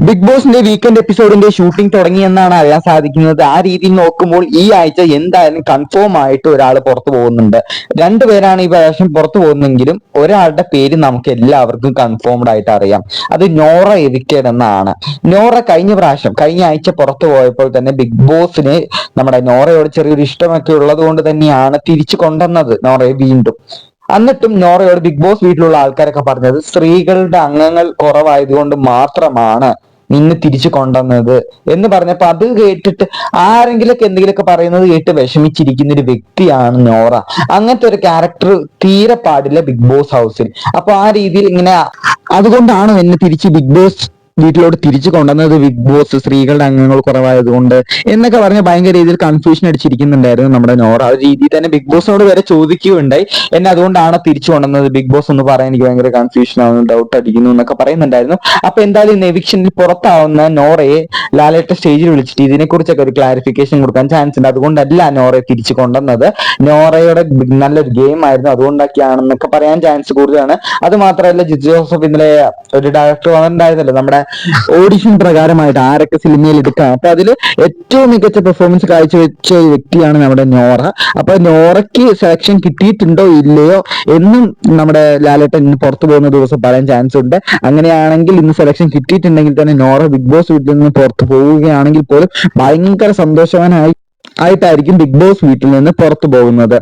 Big ബോസിന്റെ weekend എപ്പിസോഡിന്റെ shooting തുടങ്ങിയെന്നാണ് അറിയാൻ സാധിക്കുന്നത്. ആ രീതിയിൽ നോക്കുമ്പോൾ ഈ ആഴ്ച എന്തായാലും കൺഫേം ആയിട്ട് ഒരാൾ പുറത്തു പോകുന്നുണ്ട്. രണ്ടുപേരാണ് ഈ പ്രാവശ്യം പുറത്തു പോകുന്നെങ്കിലും ഒരാളുടെ പേര് നമുക്ക് എല്ലാവർക്കും കൺഫേംഡ് ആയിട്ട് അറിയാം. അത് നോറ എവിക്കേഡ് എന്നാണ്. നോറ കഴിഞ്ഞ പ്രാവശ്യം കഴിഞ്ഞ ആഴ്ച പുറത്തു പോയപ്പോൾ തന്നെ ബിഗ് ബോസിന് നമ്മുടെ നോറയോട് ചെറിയൊരു ഇഷ്ടമൊക്കെ ഉള്ളത് കൊണ്ട് തന്നെയാണ് തിരിച്ചു കൊണ്ടുവന്നത്. നോറയെ വീണ്ടും. എന്നിട്ടും നോറയോട് ബിഗ് ബോസ് വീട്ടിലുള്ള ആൾക്കാരൊക്കെ പറഞ്ഞത് സ്ത്രീകളുടെ അംഗങ്ങൾ കുറവായതുകൊണ്ട് മാത്രമാണ് നിന്ന് തിരിച്ചു കൊണ്ടുവന്നത് എന്ന് പറഞ്ഞപ്പോ അത് കേട്ടിട്ട് ആരെങ്കിലൊക്കെ എന്തെങ്കിലുമൊക്കെ പറയുന്നത് കേട്ട് വിഷമിച്ചിരിക്കുന്ന ഒരു വ്യക്തിയാണ് നോറ. അങ്ങനത്തെ ഒരു ക്യാരക്ടർ തീരെ പാടില്ല ബിഗ് ബോസ് ഹൗസിൽ. അപ്പൊ ആ രീതിയിൽ ഇങ്ങനെ അതുകൊണ്ടാണ് എന്നെ തിരിച്ച് ബിഗ് ബോസ് വീട്ടിലോട്ട് തിരിച്ചു കൊണ്ടുവന്നത് ബിഗ് ബോസ് സ്ത്രീകളുടെ അംഗങ്ങൾ കുറവായതുകൊണ്ട് എന്നൊക്കെ പറഞ്ഞ് ഭയങ്കര രീതിയിൽ കൺഫ്യൂഷൻ അടിച്ചിരിക്കുന്നുണ്ടായിരുന്നു നമ്മുടെ നോറ. ആ രീതിയിൽ തന്നെ ബിഗ് ബോസിനോട് വരെ ചോദിക്കുകയുണ്ടായി. എന്നെ അതുകൊണ്ടാണ് തിരിച്ചു കൊണ്ടുവന്നത്. ബിഗ് ബോസ് എന്ന് പറയാൻ എനിക്ക് ഭയങ്കര കൺഫ്യൂഷൻ ആവുന്നു ഡൗട്ട് അടിക്കുന്നു എന്നൊക്കെ പറയുന്നുണ്ടായിരുന്നു. അപ്പൊ എന്തായാലും ഇന്ന് എവിക്ഷനിൽ പുറത്താവുന്ന നോറയെ ലാലേട്ട സ്റ്റേജിൽ വിളിച്ചിട്ട് ഇതിനെക്കുറിച്ചൊക്കെ ഒരു ക്ലാരിഫിക്കേഷൻ കൊടുക്കാൻ ചാൻസ് ഉണ്ട്. അതുകൊണ്ടല്ല നോറയെ തിരിച്ചു കൊണ്ടുവന്നത്. നോറയുടെ നല്ലൊരു ഗെയിം ആയിരുന്നു. അതുകൊണ്ടൊക്കെയാണെന്നൊക്കെ പറയാൻ ചാൻസ് കൂടുതലാണ്. അത് മാത്രമല്ല ജിജു ജോസഫ് ഇന്നലെ ഒരു ഡയറക്ടർ വന്നിട്ടുണ്ടായിരുന്നല്ലോ. നമ്മുടെ ഓഡിഷൻ പ്രകാരമായിട്ട് ആരൊക്കെ സിനിമയിൽ എടുക്കാം. അപ്പൊ അതിൽ ഏറ്റവും മികച്ച പെർഫോമൻസ് കാഴ്ചവെച്ച വ്യക്തിയാണ് നമ്മുടെ നോറ. അപ്പൊ നോറയ്ക്ക് സെലക്ഷൻ കിട്ടിയിട്ടുണ്ടോ ഇല്ലയോ എന്നും നമ്മുടെ ലാലേട്ടൻ ഇന്ന് പുറത്തു പോകുന്ന ദിവസം പറയാൻ ചാൻസ് ഉണ്ട്. അങ്ങനെയാണെങ്കിൽ ഇന്ന് സെലക്ഷൻ കിട്ടിയിട്ടുണ്ടെങ്കിൽ തന്നെ നോറ ബിഗ് ബോസ് വീട്ടിൽ നിന്ന് പുറത്തു പോവുകയാണെങ്കിൽ പോലും ഭയങ്കര സന്തോഷവാനായി ആയിട്ടായിരിക്കും ബിഗ് ബോസ് വീട്ടിൽ നിന്ന് പുറത്തു പോകുന്നത്.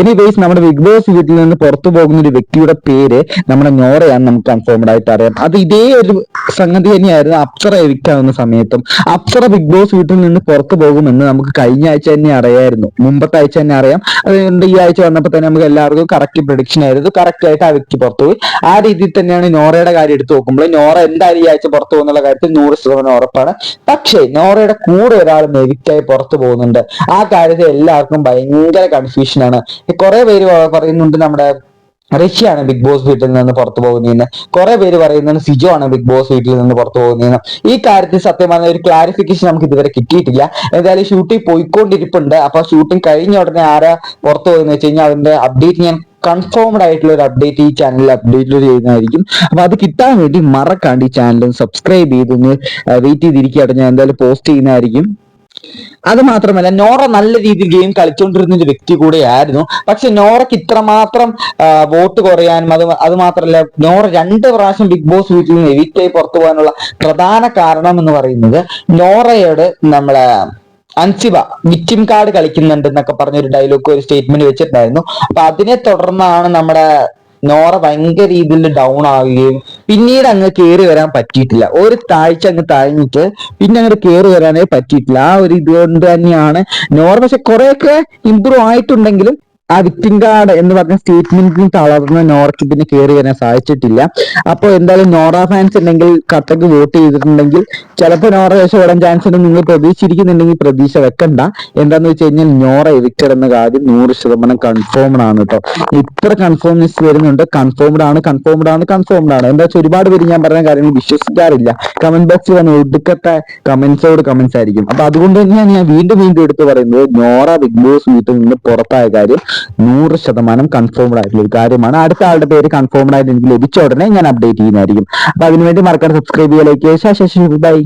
എനിവേസ് നമ്മുടെ ബിഗ് ബോസ് വീട്ടിൽ നിന്ന് പുറത്തു പോകുന്ന ഒരു വ്യക്തിയുടെ പേര് നമ്മുടെ നോറയാണ് നമുക്ക് കൺഫേംഡ് ആയിട്ട് അറിയാം. അത് ഇതേ ഒരു സംഗതി തന്നെയായിരുന്നു അപ്സറ എവിക്കാവുന്ന സമയത്തും. അപ്സറ ബിഗ് ബോസ് വീട്ടിൽ നിന്ന് പുറത്തു പോകുമെന്ന് നമുക്ക് കഴിഞ്ഞ ആഴ്ച തന്നെ അറിയായിരുന്നു. മുമ്പത്തെ ആഴ്ച തന്നെ അറിയാം. അതുകൊണ്ട് ഈ ആഴ്ച വന്നപ്പോൾ തന്നെ നമുക്ക് എല്ലാവർക്കും കറക്റ്റ് പ്രഡിക്ഷൻ ആയിരുന്നു. കറക്റ്റ് ആയിട്ട് ആ വ്യക്തി പുറത്തുപോയി ആ രീതിയിൽ തന്നെയാണ് നോറയുടെ കാര്യം എടുത്തു നോക്കുമ്പോൾ നോറ എന്തായാലും ഈ ആഴ്ച പുറത്തു പോകുന്നുള്ള കാര്യത്തിൽ നൂറ് ശതമാനം ഉറപ്പാണ്. പക്ഷേ നോറയുടെ കൂടെ ഒരാൾ മെവിക്കായി പുറത്തു പോകുന്നുണ്ട്. ആ കാര്യത്തിൽ എല്ലാവർക്കും ഭയങ്കര കൺഫ്യൂഷനാണ് കുറെ പേര് പറയുന്നുണ്ട് നമ്മുടെ റഷ്യയാണ് ബിഗ് ബോസ് വീട്ടിൽ നിന്ന് പുറത്തു പോകുന്നതെന്ന്. കുറെ പേര് പറയുന്നത് സിജോ ആണ് ബിഗ് ബോസ് വീട്ടിൽ നിന്ന് പുറത്തു പോകുന്നതെന്ന്. ഈ കാര്യത്തിൽ സത്യം പറഞ്ഞ ഒരു ക്ലാരിഫിക്കേഷൻ നമുക്ക് ഇതുവരെ കിട്ടിയിട്ടില്ല. എന്തായാലും ഷൂട്ടിംഗ് പോയിക്കൊണ്ടിരിപ്പുണ്ട്. അപ്പൊ ഷൂട്ടിംഗ് കഴിഞ്ഞ ഉടനെ ആരാ പുറത്തു പോകുന്നത് വെച്ച് കഴിഞ്ഞാൽ അതിന്റെ അപ്ഡേറ്റ് ഞാൻ കൺഫേംഡ് ആയിട്ടുള്ള ഒരു അപ്ഡേറ്റ് ഈ ചാനലിൽ അപ്ഡേറ്റ് ചെയ്യുന്നതായിരിക്കും. അപ്പൊ അത് കിട്ടാൻ വേണ്ടി മറക്കാണ്ട് ഈ ചാനൽ സബ്സ്ക്രൈബ് ചെയ്തൊന്ന് വെയിറ്റ് ചെയ്തിരിക്കുകയാണ് ഞാൻ എന്തായാലും പോസ്റ്റ് ചെയ്യുന്നതായിരിക്കും. അത് മാത്രമല്ല നോറ നല്ല രീതിയിൽ ഗെയിം കളിച്ചുകൊണ്ടിരുന്ന ഒരു വ്യക്തി കൂടെയായിരുന്നു. പക്ഷെ നോറയ്ക്ക് ഇത്രമാത്രം വോട്ട് കുറയാനും അത് അത് മാത്രമല്ല നോറ രണ്ട് പ്രാവശ്യം ബിഗ് ബോസ് വീട്ടിൽ നിന്ന് എവിറ്റായി പുറത്തു പോകാനുള്ള പ്രധാന കാരണം എന്ന് പറയുന്നത് നോറയോട് നമ്മളെ അൻസിബ വിറ്റിം കാർഡ് കളിക്കുന്നുണ്ട് എന്നൊക്കെ പറഞ്ഞ ഒരു ഡയലോഗ് ഒരു സ്റ്റേറ്റ്മെന്റ് വെച്ചിട്ടുണ്ടായിരുന്നു. അപ്പൊ അതിനെ തുടർന്നാണ് നമ്മുടെ നോറ ഭയങ്കര രീതിയിൽ ഡൗൺ ആവുകയും പിന്നീട് അങ്ങ് കയറി വരാൻ പറ്റിയിട്ടില്ല. ഒരു താഴ്ച അങ്ങ് താഴ്ന്നിട്ട് പിന്നെ അങ്ങോട്ട് കയറി വരാനേ പറ്റിയിട്ടില്ല. ആ ഒരു ഇതുകൊണ്ട് തന്നെയാണ്. നോർമൽ പക്ഷെ കുറെയൊക്കെ ഇമ്പ്രൂവ് ആയിട്ടുണ്ടെങ്കിലും ആ വിക്ടിം കാർഡ് എന്ന് പറഞ്ഞ സ്റ്റേറ്റ്മെന്റിൽ തളർന്ന് നോറയ്ക്ക് പിന്നെ കയറി വരാൻ സാധിച്ചിട്ടില്ല. അപ്പോൾ എന്തായാലും നോറ ഫാൻസ് ഉണ്ടെങ്കിൽ കട്ടക്ക് വോട്ട് ചെയ്തിട്ടുണ്ടെങ്കിൽ ചിലപ്പോൾ നോറ രക്ഷപ്പെടാൻ ചാൻസ് ഉണ്ട് നിങ്ങൾ പ്രതീക്ഷിച്ചിരിക്കുന്നുണ്ടെങ്കിൽ പ്രതീക്ഷ വെക്കണ്ട. എന്താന്ന് വെച്ച് കഴിഞ്ഞാൽ നോറ എന്ന കാര്യം നൂറ് ശതമാനം കൺഫേംഡ് ആണ് കേട്ടോ. ഇത്ര കൺഫേംനെസ് വരുന്നുണ്ട്. കൺഫേംഡ് ആണ് കൺഫേംഡ് ആണ് കൺഫേംഡ് ആണ്. എന്താ വെച്ചാൽ ഒരുപാട് പേര് ഞാൻ പറഞ്ഞ കാര്യങ്ങൾ വിശ്വസിക്കാറില്ല. കമന്റ് ബോക്സിൽ വന്ന് ഒടുക്കത്തെ കമന്റ്സോട് കമന്റ്സ് ആയിരിക്കും. അപ്പൊ അതുകൊണ്ട് തന്നെയാണ് ഞാൻ വീണ്ടും വീണ്ടും എടുത്ത് പറയുന്നത്. നോറ ബിഗ് ബോസ് വീട്ടിൽ നിന്ന് പുറത്തായ കാര്യം നൂറ് ശതമാനം കൺഫേംഡ് ആയിട്ടുള്ള ഒരു കാര്യമാണ്. അടുത്ത ആളുടെ പേര് കൺഫേംഡ് ആയിട്ട് എനിക്ക് ലഭിച്ച ഉടനെ ഞാൻ അപ്ഡേറ്റ് ചെയ്യുന്നതായിരിക്കും. അപ്പൊ അതിനുവേണ്ടി മറക്കാതെ സബ്സ്ക്രൈബ് ചെയ്യാൻ ലൈക്ക് ചെയ്യുക. ബൈ